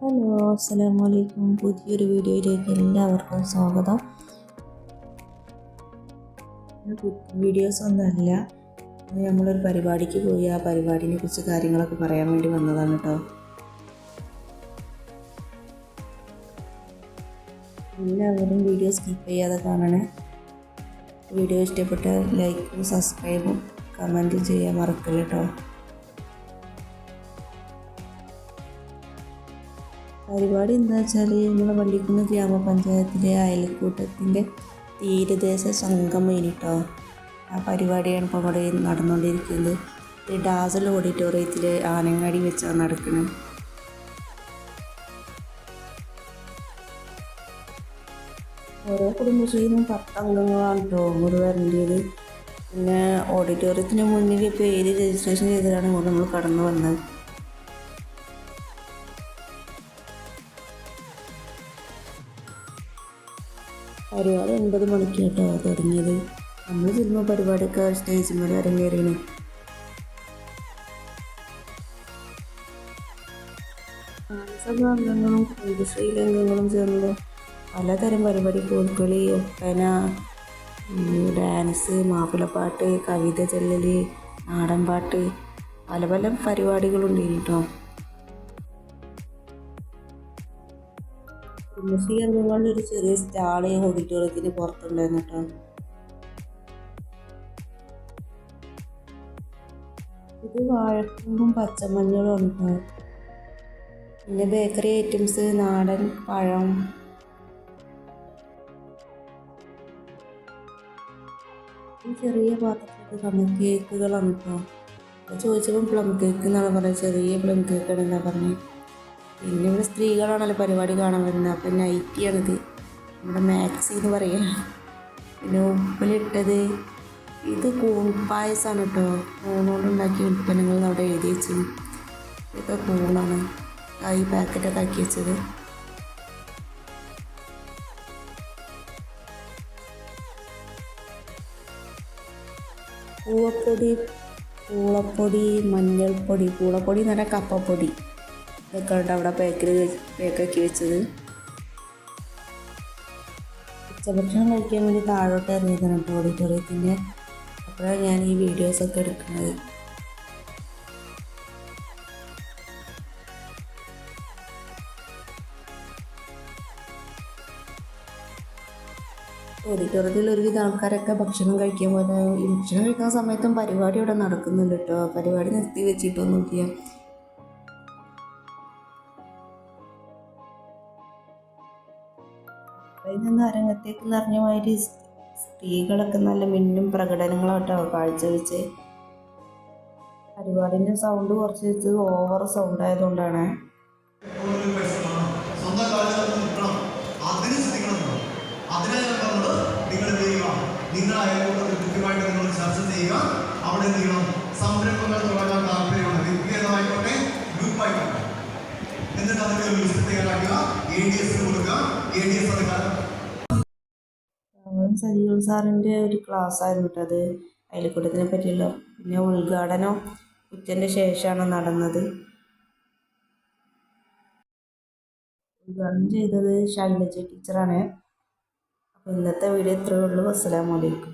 Hello അസ്സലാമു അലൈക്കും പുതിയൊരു വീഡിയോയിലേക്ക് എല്ലാവർക്കും സ്വാഗതം. വീഡിയോസ് ഒന്നല്ല നമ്മളൊരു പരിപാടിക്ക് പോയി. ആ പരിപാടിനെ കുറിച്ച് കാര്യങ്ങളൊക്കെ പറയാൻ വേണ്ടി വന്നതാണ് കേട്ടോ. എല്ലാവരും വീഡിയോ സ്കിപ്പ് ചെയ്യാതെ കാണണേ. വീഡിയോ ഇഷ്ടപ്പെട്ട ലൈക്കും സബ്സ്ക്രൈബും കമന്റും ചെയ്യാൻ മറക്കില്ല കേട്ടോ പരിപാടി എന്താ വെച്ചാൽ നമ്മുടെ വള്ളിക്കുന്ന് ഗ്രാമപഞ്ചായത്തിലെ അയൽക്കൂട്ടത്തിന്റെ തീരദേശ സംഗമം കേട്ടോ ആ പരിപാടിയാണ് ഇപ്പോൾ ഇവിടെ നടന്നുകൊണ്ടിരിക്കുന്നത്. ഡാസൽ ഓഡിറ്റോറിയത്തിൽ ആനങ്ങാടി വെച്ചാണ് നടക്കുന്നത് ഓരോ കുടുംബശ്രീയിലും പത്ത് അംഗങ്ങളാണ് കേട്ടോ ഇങ്ങോട്ട് വരേണ്ടത്. പിന്നെ ഓഡിറ്റോറിയത്തിന് മുന്നിൽ പേര് രജിസ്ട്രേഷൻ ചെയ്തിട്ടാണ് ഇങ്ങോട്ട് നമ്മൾ കടന്നു വന്നത്? പരിപാടി ഒൻപത് മണിക്ക് കേട്ടോ തുടങ്ങിയത്. നമ്മൾ ചെല്ലുമ്പോൾ പരിപാടിയൊക്കെ സ്റ്റേജിൽ മേലെ അരങ്ങേറിയാണ് അംഗങ്ങളും കുടുംബശ്രീയിലെ അംഗങ്ങളും ചേർന്ന് പലതരം പരിപാടി കോൽക്കളി ഒപ്പന ഡാൻസ് മാപ്പിളപ്പാട്ട് കവിത ചൊല്ലൽ നാടൻപാട്ട് പല പല പരിപാടികളുണ്ട് കേട്ടോ. കുടുംബശ്രീ അംഗങ്ങളുടെ ഒരു ചെറിയ സ്റ്റാൾ ഓഡിറ്റോറിയത്തിന് പുറത്തുണ്ടായിരുന്നു കേട്ടോ. ഇത് വാഴക്കൂമ്പും പച്ചമഞ്ഞളും ഉണ്ട് പിന്നെ ബേക്കറി ഐറ്റംസ് നാടൻ പഴം ചെറിയ പാത്രത്തിലൊക്കെ പ്ലം കേക്കുകളാണ് കേട്ടോ അപ്പൊ ചോദിച്ചപ്പോൾ പ്ലം കേക്ക് എന്നാണ് പറയുന്നത് ചെറിയ പ്ലം കേക്കാണ് എന്നാ പറഞ്ഞത് പിന്നെ ഇവിടെ സ്ത്രീകളാണല്ലോ പരിപാടി കാണാൻ വരുന്നത്. അപ്പം നൈറ്റിയാണിത് നമ്മുടെ മാക്സി എന്ന് പറയുക പിന്നെ ഉപ്പിലിട്ടത്. ഇത് കൂൺ പായസമാണ് കേട്ടോ കൂണോണ്ടുണ്ടാക്കിയ ഉൽപ്പന്നങ്ങൾ അവിടെ എഴുതി വെച്ചു ഇതൊക്കെ കൂണാണ്. ഈ പാക്കറ്റൊക്കെ ആക്കി വെച്ചത്. പൂവപ്പൊടി പൂളപ്പൊടി മഞ്ഞൾപ്പൊടി പൂളപ്പൊടി എന്ന് പറഞ്ഞാൽ കപ്പപ്പൊടി. ഇതൊക്കെ ഉണ്ട് അവിടെ പേക്കറി പേക്കാക്കി വെച്ചത്. ഉച്ചഭക്ഷണം കഴിക്കാൻ വേണ്ടി താഴോട്ട് ഇറങ്ങിയതാണ്. ഓഡിറ്റോറിയത്തിന്റെ അപ്പോഴാണ് ഞാൻ ഈ വീഡിയോസൊക്കെ എടുക്കുന്നത്. ഓഡിറ്റോറിയത്തിൽ ഒരുവിധ ആൾക്കാരൊക്കെ ഭക്ഷണം കഴിക്കാൻ പോലെ ഈ ഭക്ഷണം കഴിക്കുന്ന സമയത്തും പരിപാടി ഇവിടെ നടക്കുന്നുണ്ട് കേട്ടോ. പരിപാടി നിർത്തി വെച്ചിട്ടോ അതിൽ നിന്ന് അരങ്ങത്തേക്ക് നിറഞ്ഞ മാതിരി സ്ത്രീകളൊക്കെ നല്ല മിന്നും പ്രകടനങ്ങളോട്ടോ കാഴ്ചവെച്ച് പരിപാടിന്റെ സൗണ്ട് കുറച്ച് വെച്ചത് ഓവർ സൗണ്ട് ആയതുകൊണ്ടാണ് ഒരു പരിശ്രമമാണ് സ്വന്തം കാലിൽ നിൽക്കണം അതിന് ശ്രദ്ധിക്കണം എന്നാണ്. അതിനാ ഞാൻ പറഞ്ഞത് നിങ്ങൾ എന്ത് ചെയ്യുക നിങ്ങൾ അയൽക്കൂട്ടത്തിൽ കൃത്യമായിട്ട് നിങ്ങൾ ചർച്ച ചെയ്യുക. അവിടെ നിങ്ങൾ സംരംഭങ്ങൾ തുടങ്ങാൻ താല്പര്യമാണ് വ്യക്തിഗതമായിക്കോട്ടെ ഗ്രൂപ്പായിക്കോട്ടെ എന്നിട്ട് അതിന്റെ ഒരു ലിസ്റ്റ് തയ്യാറാക്കുക. എ ഡി എസ് കൊടുക്കുക. എ ഡി എസ് അത് നമ്മളും സാറിന്റെ ഒരു ക്ലാസ് ആയിരുന്നു കേട്ടത് അയൽക്കൂട്ടത്തിനെ പറ്റിയുള്ള പിന്നെ ഉദ്ഘാടനം ഉച്ചന്റെ ശേഷമാണ് നടന്നത്. ഉദ്ഘാടനം ചെയ്തത് ശൈലജ ടീച്ചറാണ് ഇന്നത്തെ വീഡിയോ ഇത്രയേ ഉള്ളൂ അസ്സലാമു അലൈക്കും